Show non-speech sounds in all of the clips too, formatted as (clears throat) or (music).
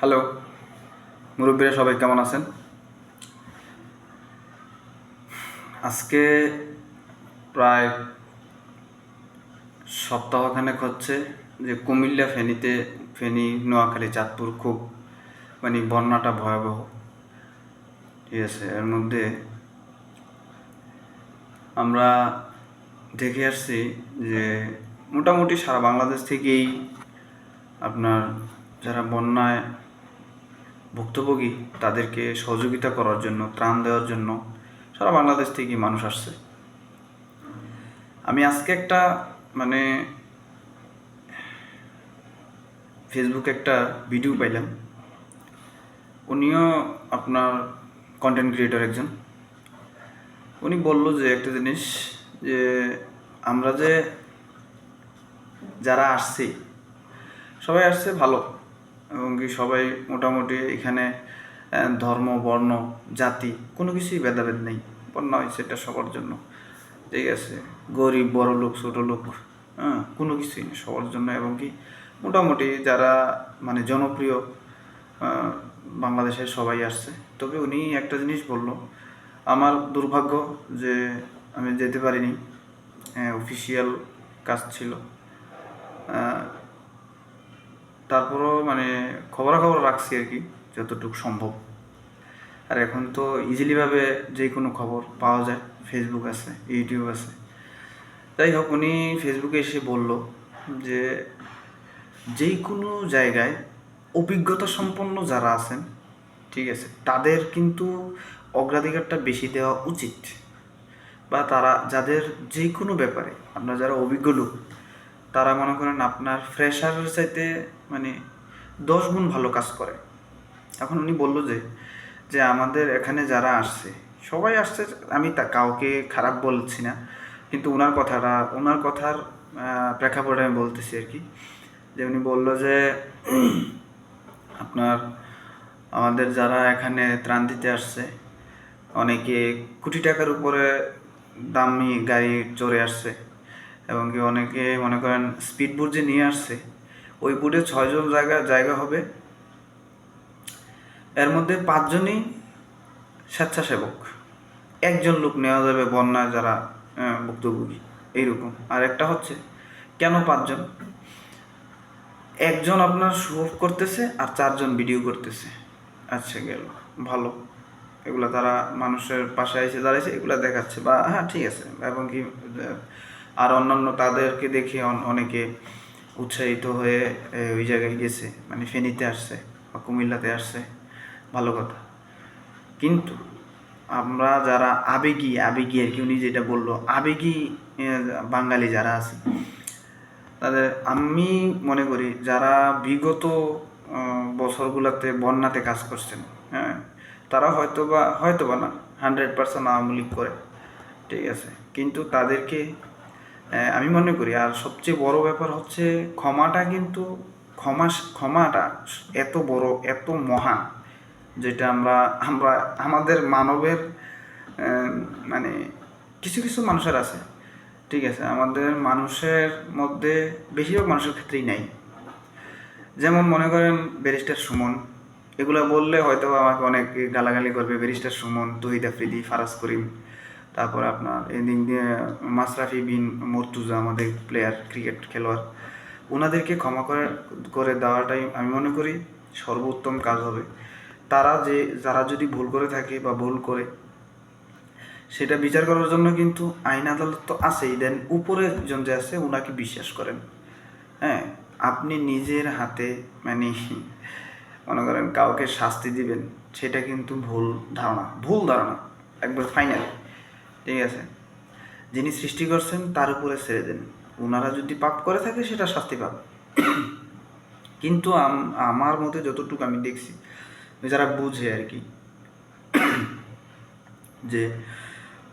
Hello, মুরব্বীরা সবাই কেমন আছেন? আজকে প্রায় সপ্তাহখানেক হচ্ছে যে কুমিল্লা ফেনীতে, ফেনী, নোয়াখালী, চাঁদপুর খুব মানে বন্যাটা ভয়াবহ। ঠিক আছে, এর মধ্যে আমরা দেখে আসছি যে মোটামুটি সারা বাংলাদেশ থেকেই আপনার যারা বন্যায় ভুক্তভোগী তাদেরকে সহযোগিতা করার জন্য, ত্রাণ দেওয়ার জন্য সারা বাংলাদেশ থেকেই মানুষ আসছে। আমি আজকে একটা মানে ফেসবুকে একটা ভিডিও পাইলাম। উনিও আপনার কন্টেন্ট ক্রিয়েটর একজন। উনি বলল যে একটা জিনিস যে আমরা যে যারা আসছি, সবাই আসছে ভালো। এবং কি সবাই মোটামুটি এখানে ধর্ম, বর্ণ, জাতি কোনো কিছুই ভেদাভেদ নেই। হয়েছে এটা সবার জন্য। ঠিক আছে? গরিব, বড় লোক, ছোটো লোক হ্যাঁ কোনো কিছুই নেই সবার জন্য। এবং কি মোটামুটি যারা মানে জনপ্রিয় বাংলাদেশের সবাই আসছে। তবে উনি একটা জিনিস বলল, আমার দুর্ভাগ্য যে আমি যেতে পারিনি অফিসিয়াল কাজ ছিল। তারপরও মানে খবরাখবর রাখছি আর কি, যতটুকু সম্ভব। আর এখন তো ইজিলিভাবে যে কোনো খবর পাওয়া যায় ফেসবুক আছে ইউটিউব আছে। যাই হোক, উনি ফেসবুকে এসে বলল যে, যেই কোনো জায়গায় অভিজ্ঞতা সম্পন্ন যারা আছেন, ঠিক আছে, তাদের কিন্তু অগ্রাধিকারটা বেশি দেওয়া উচিত। বা তারা, যাদের যে কোনো ব্যাপারে আপনার যারা অভিজ্ঞ লোক তারা মনে করেন আপনার ফ্রেশারের চাইতে মানে দশ গুণ ভালো কাজ করে। এখন উনি বলল যে যে আমাদের এখানে যারা আসছে, সবাই আসছে, আমি তা কাউকে খারাপ বলছি না, কিন্তু ওনার কথাটা ওনার কথার প্রেক্ষাপটে আমি বলতেছি আর কি। যে উনি বলল যে, আপনার আমাদের যারা এখানে ত্রাণ দিতে আসছে, অনেকে কোটি টাকার উপরে দামি গাড়ি চড়ে আসছে। এবং কি অনেকে মনে করেন স্পিড বোট যে নিয়ে আসছে, ওই বোটে ছয়জন জায়গা জায়গা হবে। এর মধ্যে পাঁচজনই স্বেচ্ছাসেবক। একজন লোক নেওয়া যাবে বন্যায় যারা ভুক্তভোগী, এইরকম। আর একটা হচ্ছে, কেন পাঁচজন? একজন আপনার শো করতেছে আর চারজন ভিডিও করতেছে। আচ্ছা গেল। ভালো। এগুলো তারা মানুষের পাশে এসে দাঁড়াইছে, এগুলো দেখাচ্ছে। বা হ্যাঁ ঠিক আছে। এবং কি আর অন্যান্য তাদেরকে দেখে অন- অনেকে উৎসাহিত হয়ে ওই জায়গায় গেছে। মানে ফেনীতে আসছে বা কুমিল্লাতে আসছে। ভালো কথা। কিন্তু আমরা যারা আবেগী আবেগী আর কি উনি যেটা বলল, আবেগী বাঙালি যারা আছে, তাদের আমি মনে করি যারা বিগত বছরগুলোতে বন্যাতে কাজ করছেন হ্যাঁ তারা হয়তো বা হয়তো বা না হান্ড্রেড পার্সেন্ট আওয়ামী লীগ করে, ঠিক আছে। কিন্তু তাদেরকে আমি মনে করি। আর সবচেয়ে বড় ব্যাপার হচ্ছে ক্ষমাটা কিন্তু ক্ষমা ক্ষমাটা এত বড়, এত মহান যেটা আমরা আমরা, আমাদের মানবের মানে কিছু কিছু মানুষের আছে, ঠিক আছে? আমাদের মানুষের মধ্যে বেশিরভাগ মানুষের ক্ষেত্রেই নাই। যেমন মনে করেন ব্যারিস্টার সুমন, এগুলো বললে হয়তো আমাকে অনেক গালাগালি করবে। ব্যারিস্টার সুমন তহিদ আফ্রিদি ফারাজ করিম তারপর আপনার এদিক দিয়ে মাসরাফি বিন মর্তুজা আমাদের প্লেয়ার ক্রিকেট খেলোয়াড়, ওনাদেরকে ক্ষমা করে করে দেওয়াটাই আমি মনে করি সর্বোত্তম কাজ হবে। তারা যে, যারা যদি ভুল করে থাকে বা ভুল করে, সেটা বিচার করার জন্য কিন্তু আইন আদালত তো আছেই। দেন উপরে একজন যে আছে ওনাকে বিশ্বাস করেন। হ্যাঁ আপনি নিজের হাতে মানে মনে করেন কাউকে শাস্তি দিবেন, সেটা কিন্তু ভুল ধারণা ভুল ধারণা, একবার ফাইনাল ঠিক আছে। যিনি সৃষ্টি করছেন, তার উপরে ছেড়ে দেন। ওনারা যদি পাপ করে থাকে, সেটা শাস্তি পাবে। কিন্তু আমার মতে যতটুকু আমি দেখছি, যারা বুঝে আর কি, যে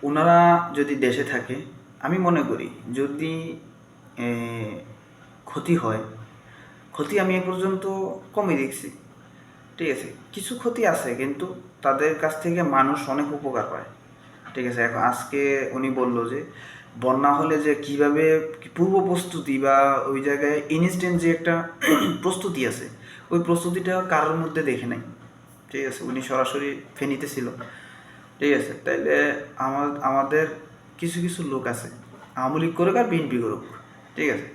ওনারা যদি দেশে থাকে, আমি মনে করি যদি ক্ষতি হয়, ক্ষতি আমি এ পর্যন্ত কমই দেখছি। ঠিক আছে, কিছু ক্ষতি আছে, কিন্তু তাদের কাছ থেকে মানুষ অনেক উপকার পায়। ঠিক আছে, এখন আজকে উনি বলল যে, বন্যা হলে যে কীভাবে পূর্ব প্রস্তুতি বা ওই জায়গায় ইনস্ট্যান্ট যে একটা (clears throat) প্রস্তুতি আছে, ওই প্রস্তুতিটা কারোর মধ্যে দেখে নাই। ঠিক আছে, উনি সরাসরি ফেনীতে ছিল। ঠিক আছে, তাইলে আমার, আমাদের কিছু কিছু লোক আছে, আওয়ামী লীগ করুক আর বিএনপি করুক। ঠিক আছে,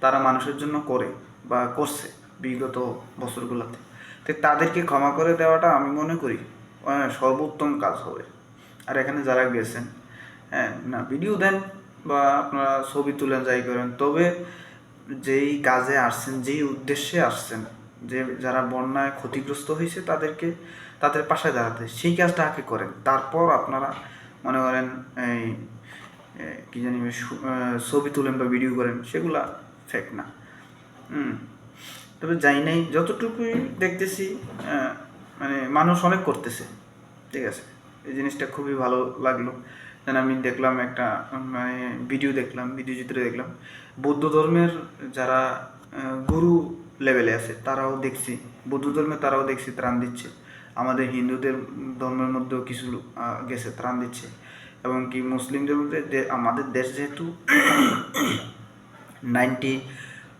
তারা মানুষের জন্য করে বা করছে বিগত বছরগুলোতে। তো তাদেরকে ক্ষমা করে দেওয়াটা আমি মনে করি সর্বোত্তম কাজ হবে। আর এখানে যারা গেছেন হ্যাঁ না ভিডিও দেন বা আপনারা ছবি তুলেন, যাই করেন। তবে যেই কাজে আসছেন, যেই উদ্দেশ্যে আসছেন, যে যারা বন্যায় ক্ষতিগ্রস্ত হয়েছে তাদেরকে, তাদের পাশে দাঁড়াতে, সেই কাজটা আগে করেন। তারপর আপনারা মনে করেন এই কী জানি ছবি তুলেন বা ভিডিও করেন, সেগুলা ফেক না। তবে যাই নাই, যতটুকুই দেখতেছি মানে মানুষ অনেক করতেছে, ঠিক আছে? এই জিনিসটা খুবই ভালো লাগল। যেন আমি দেখলাম একটা মানে ভিডিও দেখলাম ভিডিও চিত্র দেখলাম। বৌদ্ধ ধর্মের যারা গুরু লেভেলে আছে, তারাও দেখছি। বৌদ্ধ ধর্মে তারাও দেখছি, ত্রাণ দিচ্ছে। আমাদের হিন্দুদের ধর্মের মধ্যেও কিছু গেছে, ত্রাণ দিচ্ছে। এবং কি মুসলিমদের মধ্যে আমাদের দেশ যেহেতু নাইনটি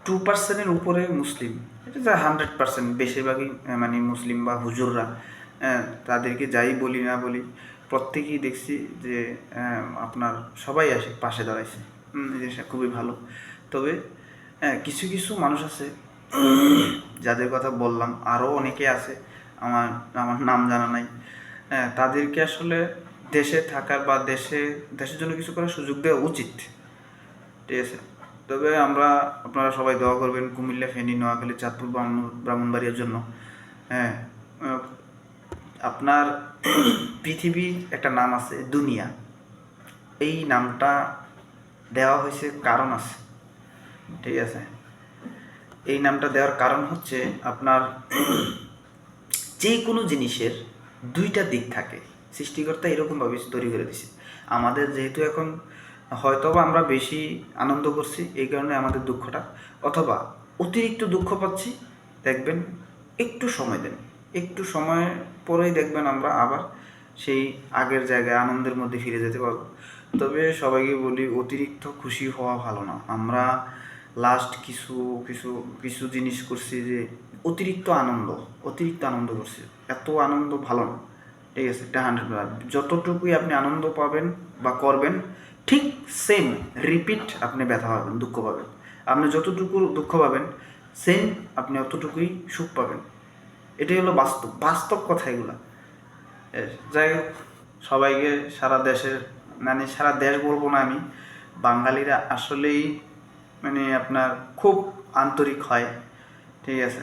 টু পার্সেন্টের উপরে মুসলিম। এটা হান্ড্রেড পার্সেন্ট বেশিরভাগই মানে মুসলিম বা হুজুররা। তাদেরকে যাই বলি না বলি প্রত্যেকেই দেখছি যে আহ, আপনার সবাই আসে পাশে দাঁড়াইছে। এই জিনিসটা খুবই ভালো। তবে হ্যাঁ, কিছু কিছু মানুষ আছে যাদের কথা বললাম আরও অনেকে আছে আমার আমার নাম জানা নাই। হ্যাঁ, তাদেরকে আসলে দেশে থাকার বা দেশে দেশের জন্য কিছু করার সুযোগ দেওয়া উচিত। ঠিক আছে? তবে আমরা আপনারা সবাই দোয়া করবেন কুমিল্লা ফেনী নোয়াখালী চাঁদপুর ব্রাহ্মণ ব্রাহ্মণবাড়িয়ার জন্য। হ্যাঁ আপনার (clears throat) পৃথিবীর একটা নাম আছে, দুনিয়া। এই নামটা দেওয়া হয়েছে কারণ আছে। ঠিক আছে? এই নামটা দেওয়ার কারণ হচ্ছে আপনার (clears throat) যে কোনো জিনিসের দুইটা দিক থাকে। সৃষ্টিকর্তা এরকমভাবে তৈরি করে দিছে। আমাদের যেহেতু এখন হয়তোবা আমরা বেশি আনন্দ করছি, এই কারণে আমাদের দুঃখটা, অথবা অতিরিক্ত দুঃখ পাচ্ছি, দেখবেন একটু সময় দেন। একটু সময় পরেই দেখবেন আমরা আবার সেই আগের জায়গায় আনন্দের মধ্যে ফিরে যেতে পারব। তবে সবাইকে বলি, অতিরিক্ত খুশি হওয়া ভালো না। আমরা লাস্ট কিছু কিছু কিছু জিনিস করছি যে, অতিরিক্ত আনন্দ অতিরিক্ত আনন্দ করছি। এত আনন্দ ভালো না। ঠিক আছে, এটা হান্ড্রেড যতটুকুই আপনি আনন্দ পাবেন বা করবেন, ঠিক সেম রিপিট আপনি ব্যথা পাবেন, দুঃখ পাবেন। আপনি যতটুকু দুঃখ পাবেন সেম আপনি অতটুকুই সুখ পাবেন। এটাই হলো বাস্তব। বাস্তব কথা এগুলা। যাই হোক, সবাইকে সারা দেশের মানে সারা দেশ বলব না আমি, বাঙালিরা আসলেই মানে আপনার খুব আন্তরিক হয়, ঠিক আছে?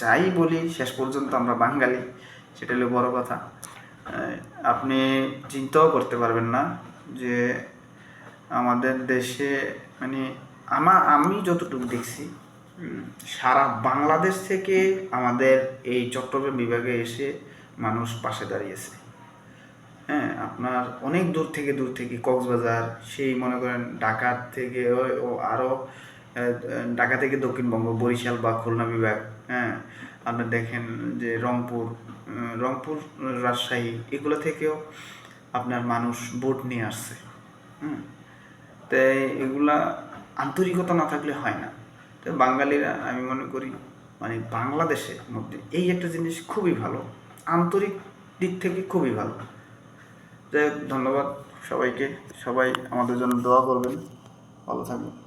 যাই বলি, শেষ পর্যন্ত আমরা বাঙালি, সেটা হলো বড় কথা। আপনি চিন্তাও করতে পারবেন না যে আমাদের দেশে মানে আমা, আমি যতটুকু দেখছি সারা বাংলাদেশ থেকে আমাদের এই চট্টগ্রাম বিভাগে এসে মানুষ পাশে দাঁড়িয়েছে। হ্যাঁ আপনার অনেক দূর থেকে দূর থেকে কক্সবাজার, সেই মনে করেন ঢাকা থেকে ও- আরও ঢাকা থেকে দক্ষিণবঙ্গ, বরিশাল বা খুলনা বিভাগ হ্যাঁ আপনি দেখেন যে রংপুর রংপুর রাজশাহী, এগুলো থেকেও আপনার মানুষ বোট নিয়ে আসছে। হুম, তাই এগুলা আন্তরিকতা না থাকলে হয় না। বাঙালিরা, আমি মনে করি মানে বাংলাদেশের মধ্যে এই একটা জিনিস খুবই ভালো। আন্তরিক দিক থেকে খুবই ভালো। যাই ধন্যবাদ সবাইকে। সবাই আমাদের জন্য দোয়া করবেন। ভালো থাকবেন।